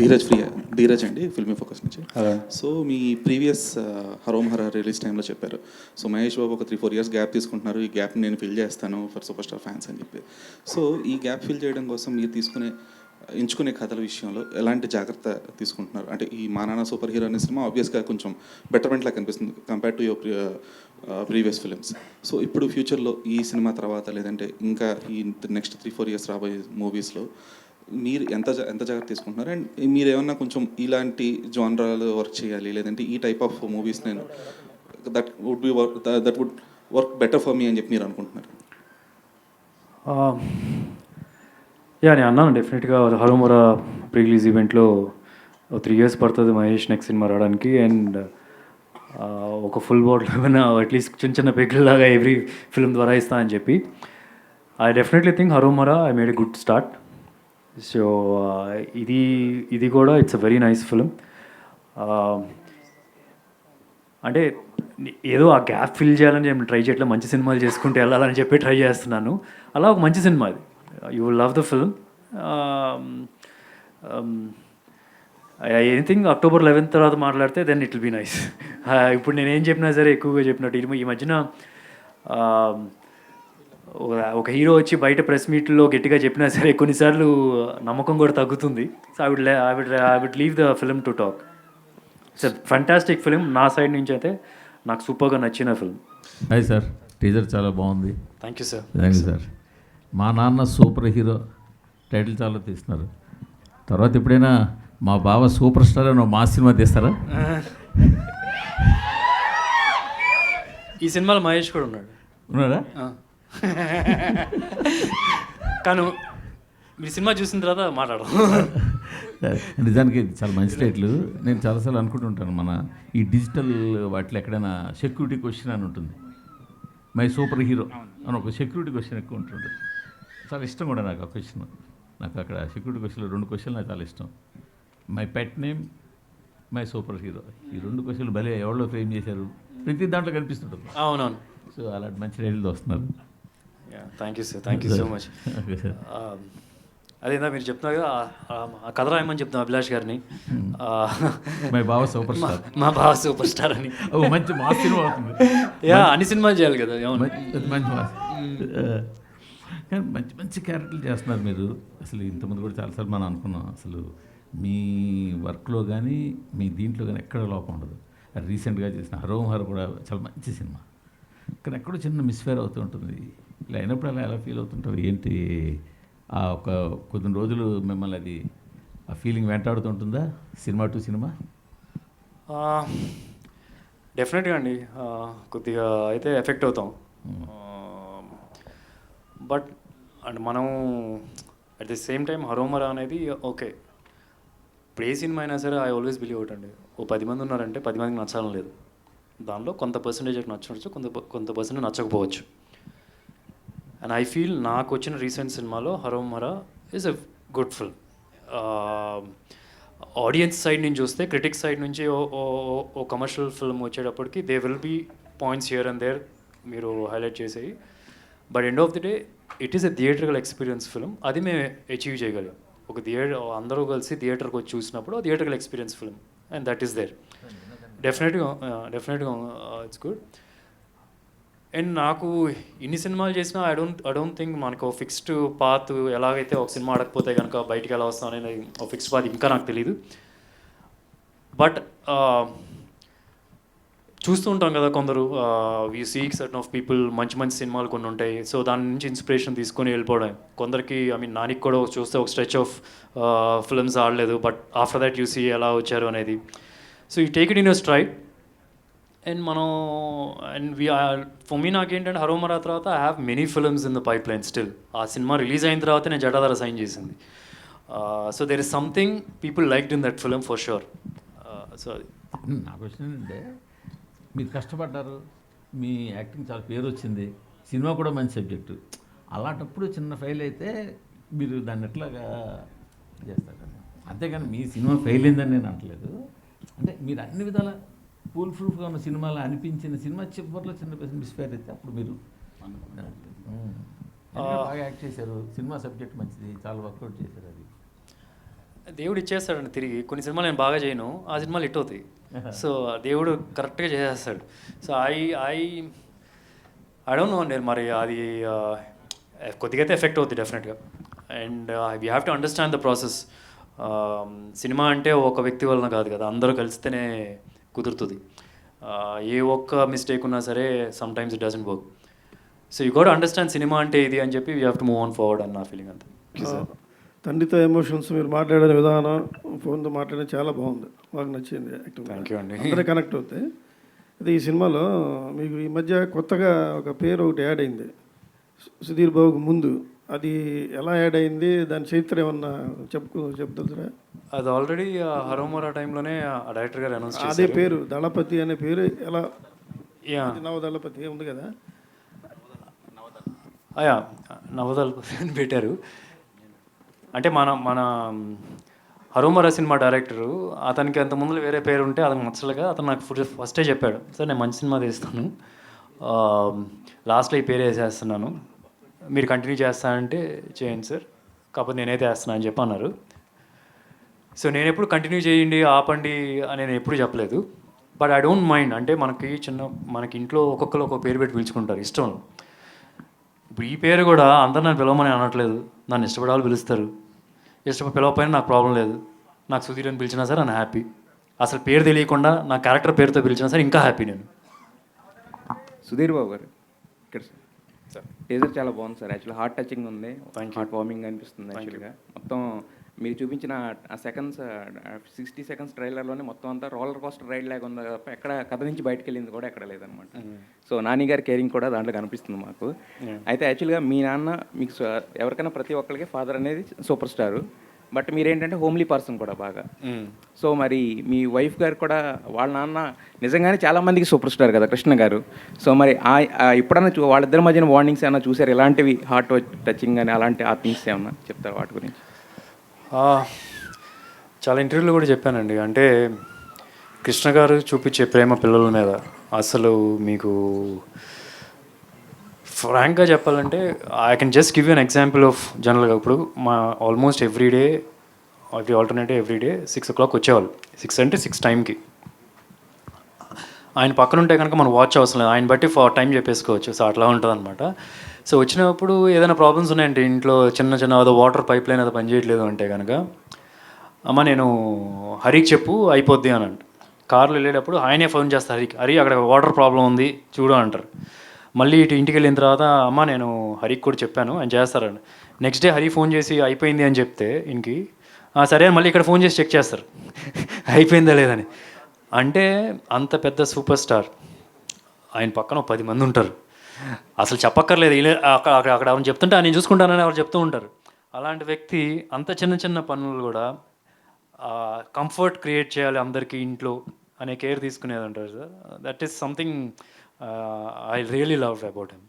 Dheeraj free Dheeraj అండి filmy focus నుంచి. So మీ ప్రీవియస్ హరోమ్ హర రిలీజ్ టైంలో చెప్పారు. సో మహేష్ బాబు ఒక త్రీ ఫోర్ ఇయర్స్ గ్యాప్ తీసుకుంటున్నారు. ఈ గ్యాప్ నేను ఫిల్ చేస్తాను ఫర్ సూపర్ స్టార్ ఫ్యాన్స్ అని చెప్పి. సో ఈ గ్యాప్ ఫిల్ చేయడం కోసం మీరు తీసుకునే ఎంచుకునే కథల విషయంలో ఎలాంటి జాగ్రత్త తీసుకుంటున్నారు? అంటే ఈ మా నాన్న సూపర్ హీరో అనే సినిమా ఆబ్వియస్గా కొంచెం బెటర్మెంట్ లాగా కనిపిస్తుంది compare to your previous films so ఇప్పుడు ఫ్యూచర్లో ఈ సినిమా తర్వాత లేదంటే ఇంకా ఈ నెక్స్ట్ త్రీ ఫోర్ ఇయర్స్ రాబోయే మూవీస్లో మీరు ఎంత ఎంత జాగ్రత్త తీసుకుంటున్నారు? అండ్ మీరు ఏమన్నా కొంచెం ఇలాంటి జానరాలు వర్క్ చేయాలి లేదంటే ఈ టైప్ ఆఫ్ మూవీస్ నేను that would be work that would work better for మీ అని చెప్పి మీరు అనుకుంటున్నారు? యా నేను అన్నాను డెఫినెట్గా హరోమరా ప్రీ రిలీజ్ ఈవెంట్లో త్రీ ఇయర్స్ పడుతుంది మహేష్ నెక్స్ట్ సినిమా రావడానికి. అండ్ ఒక ఫుల్ బాటిల్ ఏమైనా అట్లీస్ట్ చిన్న చిన్న పెగ్గులాగా ఎవ్రీ ఫిల్మ్ ద్వారా ఇస్తా అని చెప్పి. I definitely think Haromhara I made a good start. So uh, ఇది ఇది కూడా it's a very nice film అంటే ఏదో ఆ గ్యాప్ ఫిల్ చేయాలని నేను ట్రై చేయట్లేదు మంచి సినిమాలు చేసుకుంటూ వెళ్ళాలని చెప్పి ట్రై చేస్తున్నాను. అలా ఒక మంచి సినిమా అది. You love the film anything October eleventh తర్వాత మాట్లాడితే then it will be nice ఇప్పుడు నేనేం చెప్పినా సరే ఎక్కువగా చెప్పినట్టు. ఈ- ఈ మధ్యన um, ఒక- హీరో వచ్చి బయట ప్రెస్ మీట్లో గట్టిగా చెప్పినా సరే కొన్నిసార్లు నమ్మకం కూడా తగ్గుతుంది. So I would I would I would leave the film to talk it's fantastic film నా సైడ్ నుంచి అయితే నాకు సూపర్గా నచ్చిన ఫిల్మ్ హాయ్ సార్ టీజర్ చాలా బాగుంది. Thank you sir thank you sir మా నాన్న సూపర్ హీరో టైటిల్ చాలా తీస్తున్నారు. తర్వాత ఎప్పుడైనా మా బావ సూపర్ స్టార్ అని మా సినిమా తీస్తారా? ఈ సినిమాలో మహేష్ కూడా ఉన్నాడు. ఉన్నారా ఆ. కాను మీరు సినిమా చూసిన తర్వాత మాట్లాడదాం. నిజానికి చాలా మంచి టైటిల్ నేను చాలాసార్లు అనుకుంటుంటాను మన ఈ డిజిటల్ వాటిలో ఎక్కడైనా సెక్యూరిటీ క్వశ్చన్ అని ఉంటుంది. మై సూపర్ హీరో అని ఒక సెక్యూరిటీ క్వశ్చన్ ఎక్కువ ఉంటుంటుంది. చాలా ఇష్టం కూడా నాకు ఆ క్వశ్చన్. నాకు అక్కడ సెక్యూరిటీ క్వశ్చన్లో రెండు క్వశ్చన్లు నాకు చాలా ఇష్టం. My pet name my super hero. ఈ రెండు క్వశ్చన్లు భలే ఎవరిలో ఫ్రేమ్ చేశారు? ప్రతి దాంట్లో కనిపిస్తుంటుంది. అవునవును. సో అలాంటి మంచి టైటిల్తో వస్తున్నారు. Thank you sir thank you so much అదేందా మీరు చెప్తున్నారు కదా ఆ- కథ రాయమని చెప్తాం అభిలాష్ గారిని. మై బావ సూపర్ స్టార్ మా బావ సూపర్ స్టార్ అని మంచి మా సినిమా యా అన్ని సినిమాలు చేయాలి కదా మంచి మాట. కానీ మంచి మంచి క్యారెక్టర్లు చేస్తున్నారు మీరు. అసలు ఇంతకుముందు కూడా చాలాసార్లు మనం అనుకున్నాం అసలు మీ వర్క్లో కానీ మీ దీంట్లో కానీ ఎక్కడ లోపం ఉండదు. రీసెంట్గా చేసిన హరోం హర్ కూడా చాలా మంచి సినిమా. కానీ ఎక్కడో చిన్న మిస్ఫేర్ అవుతూ ఉంటుంది. ఇలా అయినప్పుడు అలా ఎలా ఫీల్ అవుతుంటారు ఏంటి? ఆ ఒక కొన్ని రోజులు మిమ్మల్ని అది ఆ ఫీలింగ్ వెంటాడుతుంటుందా సినిమా టు సినిమా? డెఫినెట్గా అండి. కొద్దిగా అయితే ఎఫెక్ట్ అవుతాం. బట్ అండ్ మనం at the same time Harom Hara అనేది ఓకే ఇప్పుడు ఏ సినిమా అయినా సరే ఐ ఆల్వేస్ బిలీవ్ అవుట్ అండి. ఓ పది మంది ఉన్నారంటే పది మందికి నచ్చాలని లేదు. దానిలో కొంత పర్సంటేజ్ నచ్చవచ్చు కొంత కొంత పర్సెంట్ నచ్చకపోవచ్చు. అండ్ ఐ ఫీల్ నాకు వచ్చిన రీసెంట్ సినిమాలో Harom Hara is a good film audience side నుంచి చూస్తే క్రిటిక్స్ సైడ్ నుంచి ఓ కమర్షియల్ ఫిల్మ్ వచ్చేటప్పటికి they will be points here and there మీరు హైలైట్ చేసేవి but end of the day it is a theatrical experience film అది మేము achieve చేయగలం. ఒక థియేటర్ అందరూ కలిసి థియేటర్కి వచ్చి చూసినప్పుడు theatrical experience film and that is there డెఫినెట్గా డెఫినెట్గా ఇట్స్ గుడ్ అండ్ నాకు ఇన్ని సినిమాలు చేసినా I don't I don't think మనకు ఫిక్స్డ్ పాత్ ఎలాగైతే ఒక సినిమా ఆడకపోతే కనుక బయటికి ఎలా వస్తాం అనేది ఒక ఫిక్స్డ్ పాత్ ఇంకా నాకు తెలియదు బట్ uh, చూస్తూ ఉంటాం కదా కొందరు we seek certain of people మంచి మంచి సినిమాలు కొన్ని ఉంటాయి. సో దాని నుంచి ఇన్స్పిరేషన్ తీసుకొని వెళ్ళిపోవడం. కొందరికి ఐ మీన్ నానికి కూడా చూస్తే ఒక స్ట్రెచ్ ఆఫ్ ఫిల్మ్స్ ఆడలేదు. But after that you see ఎలా వచ్చారు అనేది. సో ఈ take it in your stride and మనం అండ్ వి ఫర్ మీ నాకేంటంటే హరోమరా తర్వాత I have many films in the pipeline still ఆ సినిమా రిలీజ్ అయిన తర్వాత నేను జటాధార సైన్ చేసింది. So there is something people liked in that film for sure so నా క్వశ్చన్ ఏంటంటే మీరు కష్టపడ్డారు మీ యాక్టింగ్ చాలా పేరు వచ్చింది సినిమా కూడా మంచి సబ్జెక్టు అలాంటప్పుడు చిన్న ఫెయిల్ అయితే మీరు దాన్ని ఎట్లాగా చేస్తారు? అంతేగాని మీ సినిమా ఫెయిల్ అయిందని నేను అనట్లేదు అంటే మీరు అన్ని విధాల ఫుల్ ప్రూఫ్గా ఉన్న సినిమాలు అనిపించిన సినిమా చివరిలో చిన్న మిస్ఫేర్ అయితే అప్పుడు మీరు బాగా యాక్ట్ చేశారు. సినిమా సబ్జెక్ట్ మంచిది చాలా వర్కౌట్ చేశారు అది. దేవుడు ఇచ్చేస్తాడండి తిరిగి. కొన్ని సినిమాలు నేను బాగా చేయను ఆ సినిమాలు హిట్ అవుతాయి. సో దేవుడు కరెక్ట్గా చేసేస్తాడు. So I I I don't know అండి మరి అది కొద్దిగా అయితే ఎఫెక్ట్ అవుతుంది డెఫినెట్గా. And we have to understand the process. Cinema అంటే ఒక వ్యక్తి వలన కాదు కదా అందరూ కలిస్తేనే కుదురుతుంది. ఏ ఒక్క మిస్టేక్ ఉన్నా సరే sometimes it doesn't work so you got understand cinema అంటే ఇది అని చెప్పి we have to move on forward అన్న ఫీలింగ్ అంతే. తండ్రితో ఎమోషన్స్ మీరు మాట్లాడిన విధానం ఫోన్తో మాట్లాడడం చాలా బాగుంది. బాగా నచ్చింది థ్యాంక్ యూ అండి. అందరూ కనెక్ట్ అవుతాయి అయితే ఈ సినిమాలో మీకు ఈ మధ్య కొత్తగా ఒక పేరు ఒకటి యాడ్ అయింది. సుధీర్ బాబుకు ముందు. అది ఎలా యాడ్ అయింది? దాని చరిత్ర ఏమన్నా చెప్పుకో చెప్తారా అది ఆల్రెడీ హరోమోరా టైంలోనే ఆ డైరెక్టర్ గారు అనౌన్స్ అదే పేరు దళపతి అనే పేరు ఎలా? యా. అది నవ దళపతి ఉంది కదా? అయా నవదల్ అని పెట్టారు. అంటే మన మన హరోమరా సినిమా డైరెక్టరు అతనికి అంత ముందు వేరే పేరు ఉంటే అతనికి నచ్చలేక అతను నాకు ఫుడ్ ఫస్టే చెప్పాడు. సార్ నేను మంచి సినిమా తీస్తాను. లాస్ట్లో ఈ పేరు వేసేస్తున్నాను. మీరు కంటిన్యూ చేస్తానంటే చేయండి సార్. కాకపోతే నేనైతే వేస్తున్నా అని చెప్పి అన్నారు. సో నేను ఎప్పుడు కంటిన్యూ చేయండి ఆపండి అని నేను ఎప్పుడు చెప్పలేదు. బట్ ఐ డోంట్ మైండ్ అంటే మనకి చిన్న మనకి ఇంట్లో ఒక్కొక్కరు ఒక్కొక్క పేరు పెట్టి పిలుచుకుంటారు. ఇష్టం. ఇప్పుడు ఈ పేరు కూడా అందరు నన్ను పిలవమని అనట్లేదు. నన్ను ఇష్టపడాలి వాళ్ళు పిలుస్తారు. ఇష్టపడి పిలవకపోయినా నాకు ప్రాబ్లం లేదు. నాకు సుధీర్ అని పిలిచినా సరే నేను హ్యాపీ అసలు పేరు తెలియకుండా నా క్యారెక్టర్ పేరుతో పిలిచినా సరే ఇంకా హ్యాపీ నేను. సుధీర్ బాబు గారు. ఇక్కడ సార్ టీజర్ చాలా బాగుంది సార్. యాక్చువల్లీ హార్ట్ టచింగ్ ఉంది. హార్ట్ వార్మింగ్ అనిపిస్తుంది యాక్చువల్గా మొత్తం మీరు చూపించిన ఆ సెకండ్స్ సిక్స్టీ సెకండ్స్ ట్రైలర్లోనే మొత్తం అంతా రోలర్ కోస్టర్ రైడ్ లాగా ఉంది. తప్ప ఎక్కడ కథ నుంచి బయటకు వెళ్ళింది కూడా ఎక్కడ లేదనమాట సో నాని గారి కేరింగ్ కూడా దాంట్లో కనిపిస్తుంది మాకు. అయితే యాక్చువల్గా మీ నాన్న మీకు ఎవరికైనా ప్రతి ఒక్కరికి ఫాదర్ అనేది సూపర్ స్టారు బట్ మీరేంటంటే హోమ్లీ పర్సన్ కూడా బాగా. సో మరి మీ వైఫ్ గారు కూడా వాళ్ళ నాన్న నిజంగానే చాలా మందికి సూపర్ స్టార్ కదా కృష్ణ గారు. సో మరి ఆ- ఎప్పుడన్నా చూ వాళ్ళిద్దరి మధ్యన వార్నింగ్స్ ఏమైనా చూసారు? ఇలాంటివి హార్ట్ టచింగ్ అని అలాంటి ఆ థింగ్స్ ఏమన్నా చెప్తారు వాటి గురించి? చాలా ఇంటర్వ్యూలో కూడా చెప్పానండి. అంటే కృష్ణ గారు చూపించే ప్రేమ పిల్లల మీద అసలు మీకు ఫ్రాంక్గా చెప్పాలంటే I can just give an example of జనరల్గా ఇప్పుడు మా almost every day every alternative every day six o'clock వచ్చేవాళ్ళు. సిక్స్ అంటే సిక్స్ టైంకి ఆయన పక్కన ఉంటే కనుక మనం వాచ్ అవసరం లేదు. ఆయన బట్టి ఫార్ టైం చెప్పేసుకోవచ్చు. సో అట్లా ఉంటుంది అనమాట సో వచ్చినప్పుడు ఏదైనా ప్రాబ్లమ్స్ ఉన్నాయంటే ఇంట్లో చిన్న చిన్న ఏదో వాటర్ పైప్ లైన్ అది పనిచేయట్లేదు అంటే కనుక అమ్మ నేను హరికి చెప్పు అయిపోద్ది అని అంట. కార్లో వెళ్ళేటప్పుడు ఆయనే ఫోన్ చేస్తారు హరికి. హరి అక్కడ వాటర్ ప్రాబ్లం ఉంది. చూడు అంటారు. మళ్ళీ ఇటు ఇంటికి వెళ్ళిన తర్వాత అమ్మ నేను హరికి కూడా చెప్పాను ఆయన చేస్తారని. నెక్స్ట్ డే హరి ఫోన్ చేసి అయిపోయింది అని చెప్తే ఇంకి సరే అని మళ్ళీ ఇక్కడ ఫోన్ చేసి చెక్ చేస్తారు. అయిపోయిందా లేదని. అంటే అంత పెద్ద సూపర్ స్టార్. ఆయన పక్కన ఒక పది మంది ఉంటారు. అసలు చెప్పక్కర్లేదు. ఇలా అక్కడ అక్కడ అక్కడ ఆయన చెప్తుంటే ఆయన నేను చూసుకుంటానని ఎవరు చెప్తూ ఉంటారు. అలాంటి వ్యక్తి అంత చిన్న చిన్న పనులు కూడా కంఫర్ట్ క్రియేట్ చేయాలి అందరికీ ఇంట్లో అనే కేర్ తీసుకునేది అంటారు sir. That is something I really love about him